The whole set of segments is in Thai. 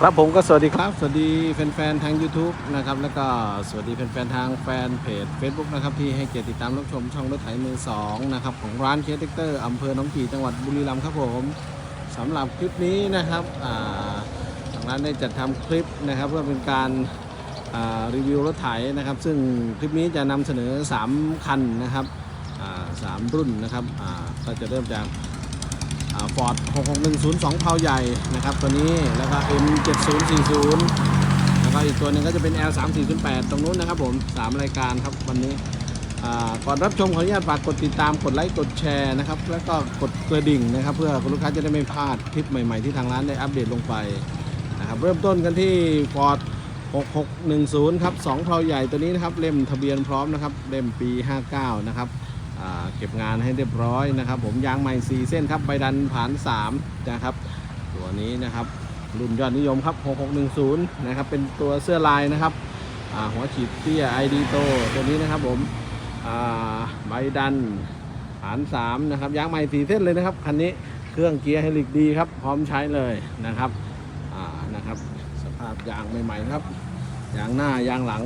ครับผมก็สวัสดีครับ สวัสดีแฟนๆทาง YouTube นะครับแล้วก็สวัสดีแฟนๆทางแฟนเพจ Facebook นะครับที่ให้เกียรติติดตามรับชมช่องรถไถมือสองนะครับของร้านเคสเตอร์อำเภอหนองกี่จังหวัดบุรีรัมย์ครับผมสำหรับคลิปนี้นะครับทางร้านได้จัดทำคลิปนะครับเพื่อเป็นการรีวิวรถไถนะครับ ซึ่งคลิปนี้จะนำเสนอ 3 คันนะครับสามรุ่นนะครับอ่าก็จะเริ่มจาก ฟอร์ด6610 2เพาใหญ่นะครับตัวนี้แล้วก็ M7040 แล้วก็อีกตัวหนึ่งก็จะเป็น L3408 ตรงนู้นนะครับผม 3 รายการครับวันนี้ก่อนรับชมขออนุญาตฝากกดติดตามกดไลค์กดแชร์นะครับแล้วก็กดกระดิ่งนะครับ เพื่อคุณลูกค้าจะได้ไม่พลาดคลิปใหม่ๆที่ทางร้านได้อัปเดตลงไปนะครับเริ่มต้นกันที่ Ford 6610 ครับ2เพาใหญ่ตัวนี้นะครับเล่มทะเบียนพร้อมนะครับเล่มปี 59 นะครับ เก็บงานให้เรียบร้อยนะครับ ผมยางใหม่ 4 เส้นครับใบดันผ่าน3นะครับ ตัวนี้นะครับรุ่นยอดนิยมครับ6610นะครับเป็นตัวเสื้อลายนะครับหัวฉีดเตี้ย ID โตตัวนี้นะครับผมใบดันผ่าน3นะครับยางใหม่4เส้นเลยนะครับคันนี้เครื่องเกียร์ไฮรอลิกดีครับ พร้อมใช้เลยนะครับนะครับ สภาพยางใหม่ๆครับยางหน้ายางหลัง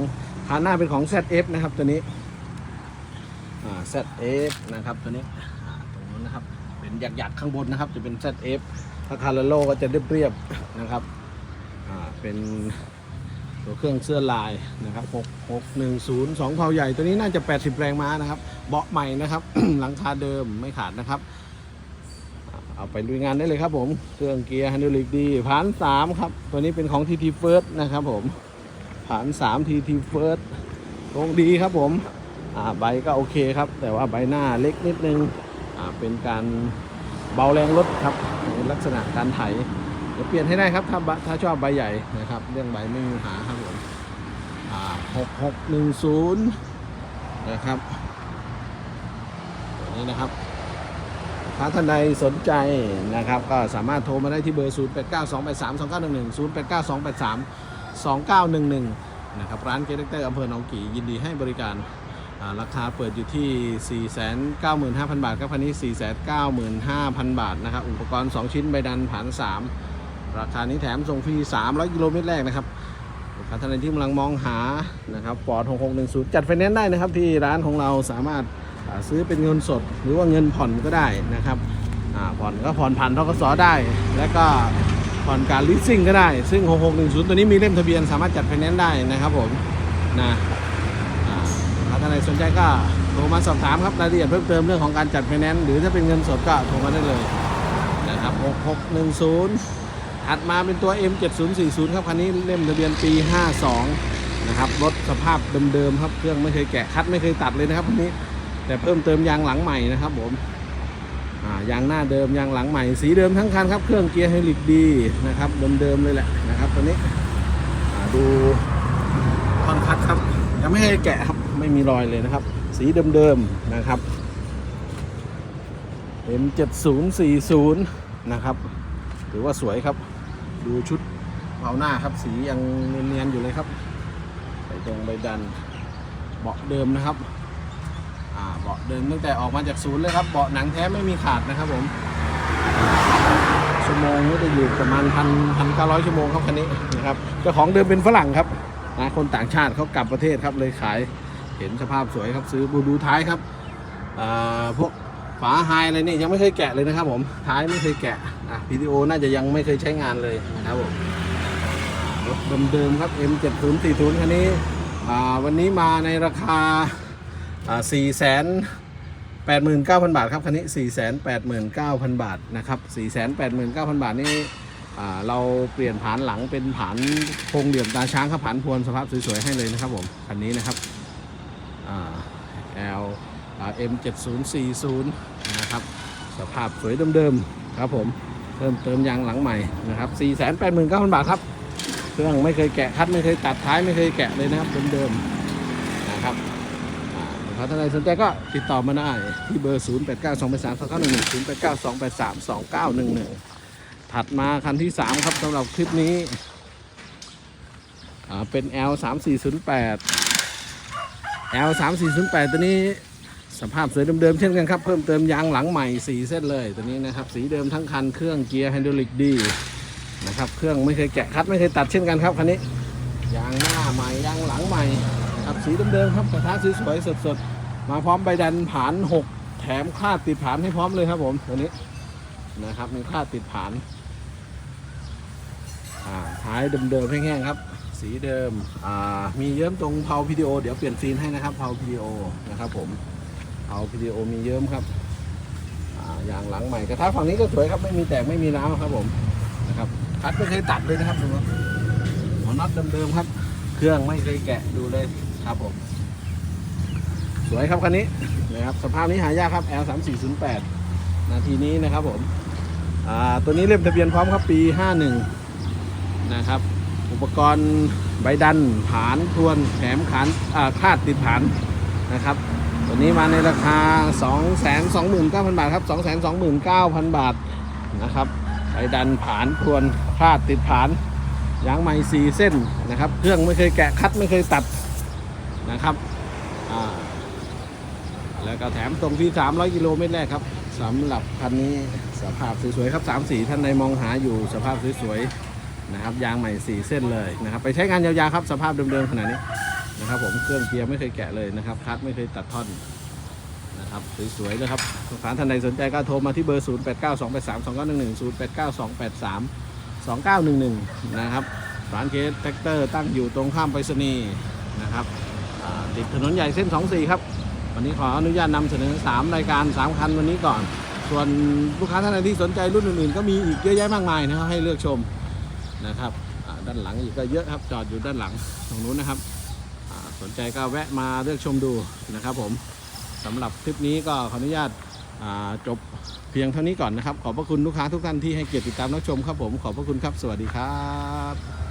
คันหน้าเป็นของ ZF นะครับตัวนี้ ZF นะครับตัวนี้ตรงนู้นนะครับเป็นหยักๆข้างบนนะครับ จะเป็น ZF ถ้าคาร์โลก็จะเรียบๆนะครับเป็นตัวเครื่องเสื้อลายนะครับ6 6 1 0 2เพาใหญ่ตัวนี้น่าจะ 80 แรงม้านะครับ เบาะใหม่นะครับ หลังคาเดิมไม่ขาดนะครับ เอาไปลุยงานได้เลยครับผม เครื่องเกียร์ฮันดูลิกดีผ่าน3ครับ ตัวนี้เป็นของ TT First นะครับผมผ่าน3 TT First ตรงดีครับผม ใบก็โอเคครับ แต่ว่าใบหน้าเล็กนิดนึงเป็นการเบาแรงรถครับเป็นลักษณะการไถเดี๋ยวเปลี่ยนให้ได้ครับถ้าถ้าชอบใบใหญ่นะครับ เรื่องใบไม่มีปัญหาครับผมหกหกหนึ่งศูนย์นะครับตัวนี้นะครับถ้าท่านใดสนใจนะครับ ก็สามารถโทรมาได้ที่เบอร์ 0 8 9 2 8 3 2 9 1 1 0 8 9 2 8 3 2 9 1 1 นะครับ ร้านเกตเตอร์อำเภอหนองกี่ยินดีให้บริการ ราคาเปิดอยู่ที่ 495,000 บาทครับคันนี้ 495,000 บาทนะครับ อุปกรณ์ 2 ชิ้นใบดันผ่าน 3 ราคานี้แถมส่งฟรี 300 กิโลเมตรแรกนะครับลูกค้าท่านใดที่กำลังมองหานะครับฟอร์ด6610 จัดไฟแนนซ์ได้นะครับ ที่ร้านของเราสามารถซื้อเป็นเงินสด หรือว่าเงินผ่อนก็ได้นะครับผ่อนก็ผ่อนผ่านทกสได้ แล้วก็ผ่อนการลิสซิ่งก็ได้ ซึ่ง 6610 ตัวนี้มีเล่มทะเบียนสามารถจัดไฟแนนซ์ได้นะครับผมนะ ท่านใดสนใจก็โทรมาสอบถามครับรายละเอียดเพิ่มเติมเรื่องของการจัดไฟแนนซ์หรือถ้าเป็นเงินสดก็โทรมาได้เลยนะครับ 6610 ถัดมาเป็นตัว M7040 ครับคันนี้เล่มทะเบียนปี 52 นะครับรถสภาพเดิมๆครับเครื่องไม่เคยแกะคัดไม่เคยตัดเลยนะครับคันนี้แต่เพิ่มเติมยางหลังใหม่นะครับผมอ่ายางหน้าเดิมยางหลังใหม่สีเดิมทั้งคันครับเครื่องเกียร์ไฮดรอลิกดีนะครับเดิมๆเลยแหละนะครับตัวนี้ดูคอนคัดครับยังไม่เคยแกะครับ ไม่มีรอยเลยนะครับ สีเดิมๆนะครับ M7040 นะครับถือว่าสวยครับ ดูชุดเผาหน้าครับ สียังเนียนๆอยู่เลยครับใบตรงใบดันเบาะเดิมนะครับเบาะเดิมตั้งแต่ออกมาจากศูนย์เลยครับเบาะหนังแท้ไม่มีขาดนะครับผมชั่วโมงก็จะอยู่ประมาณพันพันเก้าร้อยชั่วโมงครับคันนี้นะครับเจ้าของเดิมเป็นฝรั่งครับนะคนต่างชาติเขากลับประเทศครับเลยขาย เห็นสภาพสวยครับซื้อบูดูท้ายครับพวกฝาไฮอะไรนี่ยังไม่เคยแกะเลยนะครับผมท้ายไม่เคยแกะอะวิดีโอน่าจะยังไม่เคยใช้งานเลยนะครับผมรถเดิมๆครับ M7040 คันนี้วันนี้มาในราคาอ่า4แสน89,000 บาทครับคันนี้ 489,000 บาทนะครับ 489,000 บาทนี่เราเปลี่ยนผานหลังเป็นผานโคงเหลี่ยมตาช้างครับผานพวนสภาพสวยๆให้เลยนะครับผมคันนี้นะครับ L อ่า M 7 0 4 0นะครับสภาพสวยเดิมๆครับผมเพิ่มเติมยางหลังใหม่นะครับ4 8 9 0 0 0บาทครับเครื่องไม่เคยแกะคัดไม่เคยตัดท้ายไม่เคยแกะเลยนะครับเดิมๆนะครับถ้าท่านใดสนใจก็ติดต่อมาได้ที่เบอร์ 0 8 9 2 8 3 2 9 1 1 0 8 9 2 8 3 2 9 1 1 ถัดมาคันที่ 3 ครับสำหรับคลิปนี้อ่าเป็น L 3 4 0 8 L 3 4 0 8ตัวนี้สภาพสวยเดิมๆเช่นกันครับ เพิ่มเติมยางหลังใหม่ 4 เส้นเลยตัวนี้นะครับ สีเดิมทั้งคันเครื่องเกียร์ไฮดรอลิกดีนะครับ เครื่องไม่เคยแกะคัดไม่เคยตัดเช่นกันครับคันนี้ยางหน้าใหม่ยางหลังใหม่ครับสีเดิมๆครับกระทะสวยๆสดๆ มาพร้อมใบดันผานหกแถมคาดติดผานให้พร้อมเลยครับผมตัวนี้นะครับมีคาดติดผานอ่าท้ายเดิมๆแห้งๆครับ สีเดิมอ่ามีเยิ้มตรงเพาพีดีโอเดี๋ยวเปลี่ยนซีนให้นะครับเพาพีดีโอนะครับผมเพาพีดีโอมีเยิ้มครับอ่าอย่างหลังใหม่กระทะฝั่งนี้ก็สวยครับไม่มีแตกไม่มีร้าวครับผมนะครับคัดไม่เคยตัดเลยนะครับดูครับหัวน็อตเดิมๆครับ เครื่องไม่เคยแกะดูเลยครับผม สวยครับคันนี้นะครับสภาพนี้หายากครับ L 3 4 0 8นาทีนี้นะครับผมอ่าตัวนี้เล่มทะเบียนพร้อมครับปี 51 นะครับ ปกรณ์ใบดันผานทวนแถมขานคาดติดผานนะครับ ตัวนี้มาในราคา 229,000 บาทครับ 229,000 บาทนะครับใบดันผานทวนคาดติดผานยางใหม่4เส้นนะครับ เครื่องไม่เคยแกะคัดไม่เคยตัดนะครับแล้วก็แถมตรงที่ 300 กิโลเมตรแรกครับสำหรับคันนี้สภาพสวยๆครับ 3 สีท่านใดมองหาอยู่สภาพสวยๆ นะครับยางใหม่ 4 เส้นเลยนะครับไปใช้งานยาวๆครับสภาพเดิมๆขนาดนี้นะครับผมเครื่องเกียร์ไม่เคยแกะเลยนะครับคัดไม่เคยตัดท่อนนะครับสวยๆเลยครับลูกค้าท่านใดสนใจก็โทรมาที่เบอร์ 0 8 9 2 8 3 2 9 1 1 0 8 9 2 8 3 2 9 1 1 นะครับร้านเคสแท็กเตอร์ตั้งอยู่ตรงข้ามไปรษณีย์นะครับติดถนนใหญ่เส้น 24 ครับวันนี้ขออนุญาตนำเสนอ 3 รายการ 3 คันวันนี้ก่อน ส่วนลูกค้าท่านใดที่สนใจรุ่นอื่นๆ ก็มีอีกเยอะแยะมากมายนะครับให้เลือกชม นะครับด้านหลังอีกก็เยอะครับจอดอยู่ด้านหลังตรงนู้นนะครับสนใจก็แวะมาเลือกชมดูนะครับ ผมสำหรับคลิปนี้ก็ขออนุญาตาจบเพียงเท่านี้ก่อนนะครับ ขอบพระคุณลูกค้าทุกท่านที่ให้เกียรติติดตามรับชมครับผมขอบพระคุณครับ สวัสดีครับ